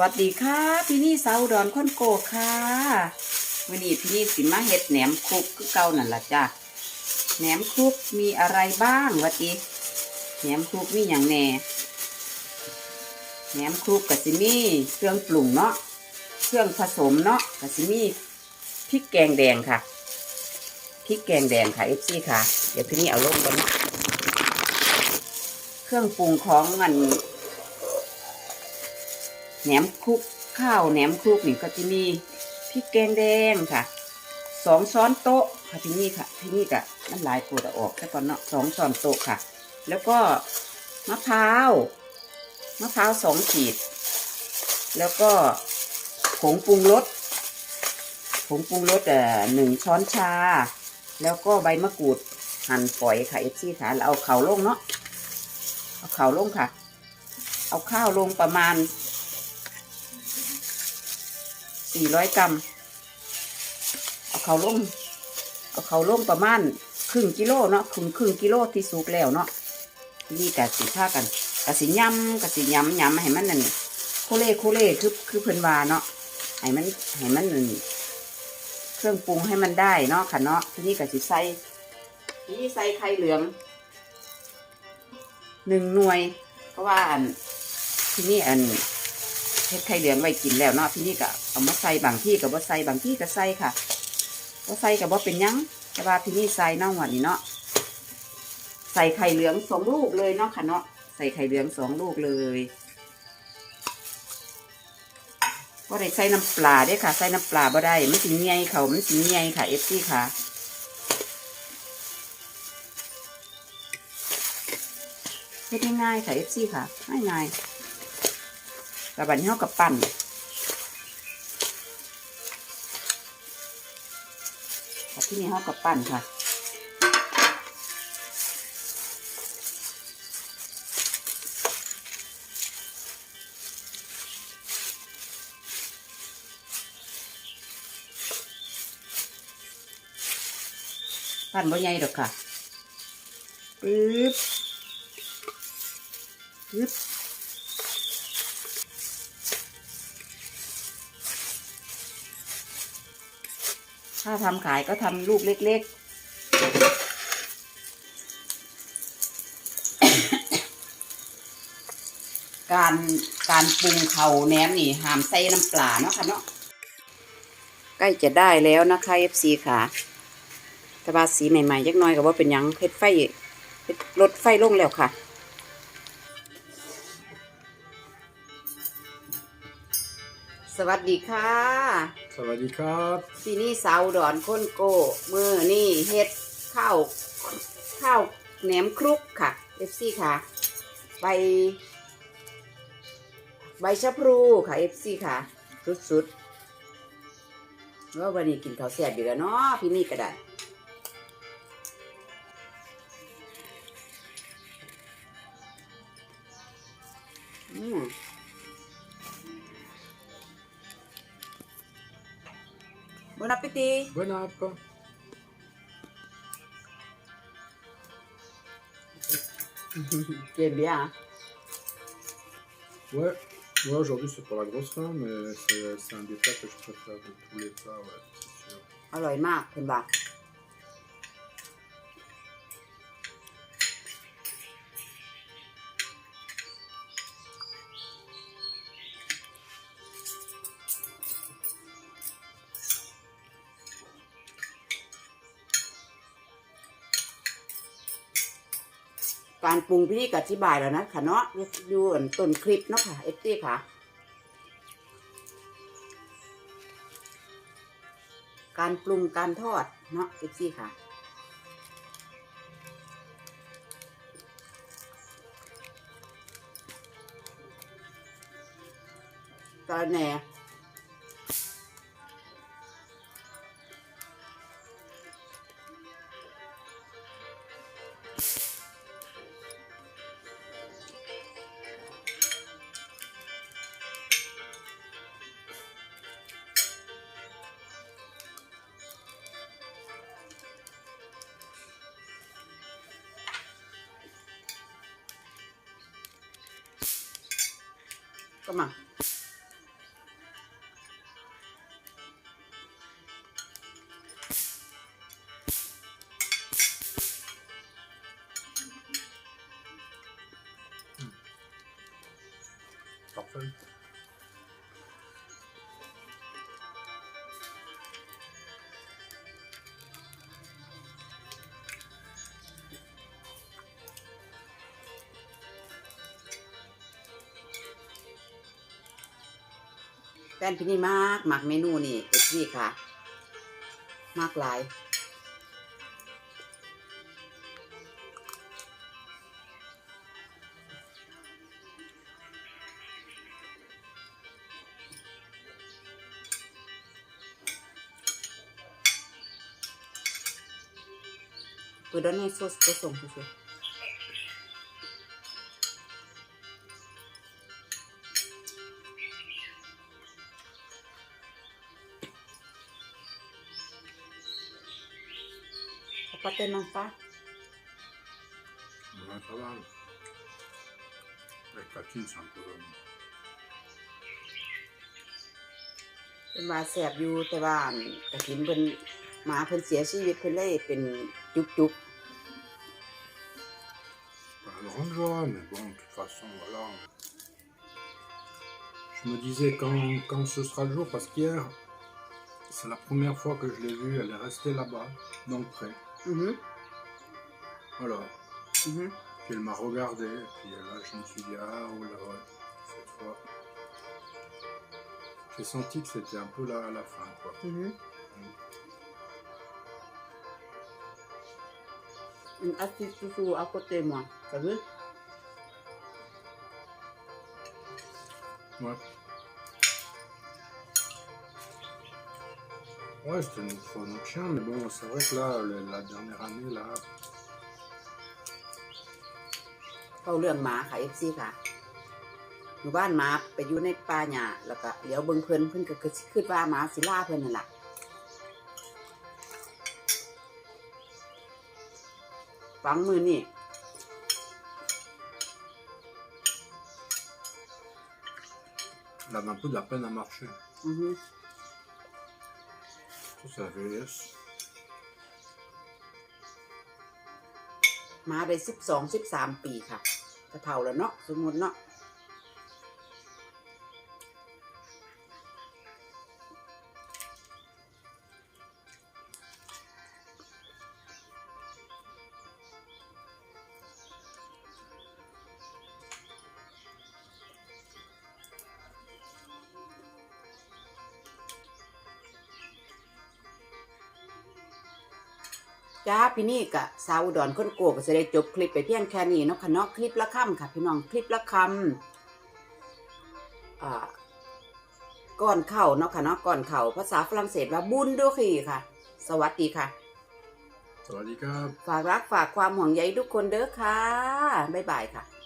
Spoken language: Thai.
วัสดีค่ะ พี่นี่สาวดอนค้นโกค่ะวันนี้พี่นี่สิมาเฮ็ดแหนมคลุกคือเก่านั่นละจ้ะแหนมคลุกมีอะไรบ้างวะติแหนมคลุกมีอย่างแหน่แหนมคลุกกับสิมี่เครื่องปรุงเนาะเครื่องผสมเนาะกับสิมี่พริกแกงแดงค่ะพริกแกงแดงค่ะเอฟซีค่ะ เดี๋ยวพี่นี่เอาลงกันเนเครื่องปรุงของมัน แหนมคลุกข้าวแหนมคลุกนี่ก็จะมีพริกแกงแดงค่ะสองช้อนโต๊ะค่ะที่นี่ค่ะที่นี่ก็มันหลายปวดออกแค่ก่อนเนาะสองช้อนโต๊ะค่ะ แล้วก็มะพร้าวมะพร้าวสองขีด แล้วก็ผงปรุงรสผงปรุงรสเอ่อหนึ่งช้อนชา แล้วก็ใบมะกรูดหั่นฝอยค่ะเอฟซีค่ะแล้วเอาเข่าลงเนาะเอาเข่าลงค่ะ เอาข้าวลงประมาณ สี่ร้อยกรัมเอาเขาลงเอาเขาลงประมาณครึ่งกิโลเนาะครึ่งครึ่งกิโลที่สุกแล้วเนาะนี่กะสิผ้ากันกะสิยำกะสิยำยำให้มันนั่นโคเล่โคเล่คือคือเพิ่นวาเนาะให้มันให้มันนั่นเครื่องปรุงให้มันได้เนาะค่ะเนาะทีนี้กะสิใส่ทีนี้ใส่ไข่เหลืองหนึ่งหน่วย เพราะว่าอันที่นี่อัน เฮ็ดไข่เหลืองไว้กินแล้วเนาะพี่นี่ก็เอามาใส่บางที่กับว่าใส่บางที่ก็ใส่ค่ะว่าใส่กับว่าเป็นยังแต่ว่าพี่นี่ใส่น่าหวานนี่เนาะใส่ไข่เหลืองสองลูกเลยเนาะค่ะเนาะใส่ไข่เหลืองสองลูกเลยก็ได้ใส่น้ำปลาด้วยค่ะ ใส่น้ำปลาบ่ได้มันสิเงียเขามันสิเงียค่ะเอฟซี่ค่ะเฮ็ดง่ายๆค่ะเอฟซี่ค่ะง่ายๆ กับบัดนเฮากับปั่นกับที่นี่เฮากับปั่นค่ะปั่นบ่ใหญ่ดอกค่ะปึ๊บปึ๊บ ถ้าทำขายก็ทำลูกเล็กๆ การการปรุงเขาแหนมนี่ห้ามใส่น้ำปลาเนาะค่ะเนาะใกล้จะได้แล้วนะคะ FC ค่ะ แต่ว่าสีใหม่ๆยักน้อยก็ว่าเป็นยังเพชรไฟเฮ็ดลดไฟลงแล้วค่ะ วัสดีค่ะ สวัสดีครับที่นี่สาวดอนค้นโกมือนี่เฮ็ดข้าวข้าวแหนมครุกค่ะเอฟซีค่ะ ใบ ใบชะพลูค่ะเอฟซีค่ะ สุดๆว่าวันนี้กินข้าวแซ่บอยู่แล้วเนาะพี่นี่ก็ได้อืม appétit. Bon appétit. c'est bien. Hein. Ouais, moi ouais, aujourd'hui c'est pour la grosse faim, mais c'est un des que je préfère de tous les plats, ouais, c'est sûr. Alors, il m'a, il การปรุงพี่ก็อธิบายแล้วนะค่ะเนาะดูดูอันต้นคลิปเนาะค่ะเอฟซีค่ะ การปรุงการทอดเนาะเอฟซีค่ะตอนแหน ก็ม ฟนพี่นี่มากมักเมนูนี่เอ็ดซี่ค่ะ มากหลายเปิดด้านในโซสจะส่งเฉย า Ouais, ça va. Avec la thune, c'est un peu. เป็นว่าแสบอยู่แต่ว่ากระถินเพิ่นหมาเพิ่นเสียชีวิตเพิ่นเลยเป็นจุกจุก Pas la grande joie, mais bon, de toute façon, voilà. Je me disais quand, quand ce sera le jour, parce qu'hier, c'est la première fois que je l'ai vue, elle est restée là-bas, dans le pré. ๆอือหือ Voilà. อือหือ Puis elle m'a regardé, et puis là, je me suis dit, ah, oh là, ouais, cette fois. J'ai senti que c'était un peu la, la fin, quoi. อือหืออืมอาทิตย์สู้ๆเอาโคเตมัวก็คือ Ouais. Ouais, c'était notre, fois notre chien, mais bon, c'est vrai que là, le- la dernière année, là, เข้าเรื่องหมาค่ะ FC ค่ะหมู่บ้านหมาไปอยู่ในป่าหญ้าแล้วก็เดี๋ยวเบิ่งเพิ่นเพิ่นก็คือคิดว่าหมาสิล่าเพิ่นนั่นล่ะฟังมือนี่ elle avait un peu de la peine à marcher. อือหื Just a various. มาได้สิบสองสิบสามปีค่ะกะเผาแล้วเนาะสมมติเนาะ จ้าพี่นี่กะสาวอุดรคนโกก็จะได้จบคลิปไปเพียงแค่นี้เนาะค่ะเนาะคลิปละคำค่ะ พี่น้องคลิปละคำอ่าก่อนเข่าเนาะค่ะเนาะก่อนเข่าภาษาฝรั่งเศสว่าบุญด้วยคีค่ะ สวัสดีค่ะ Ça va, les gars ฝากรักฝากความห่วงใยทุกคนเด้อค่ะบ๊ายบายค่ะ Bye bye.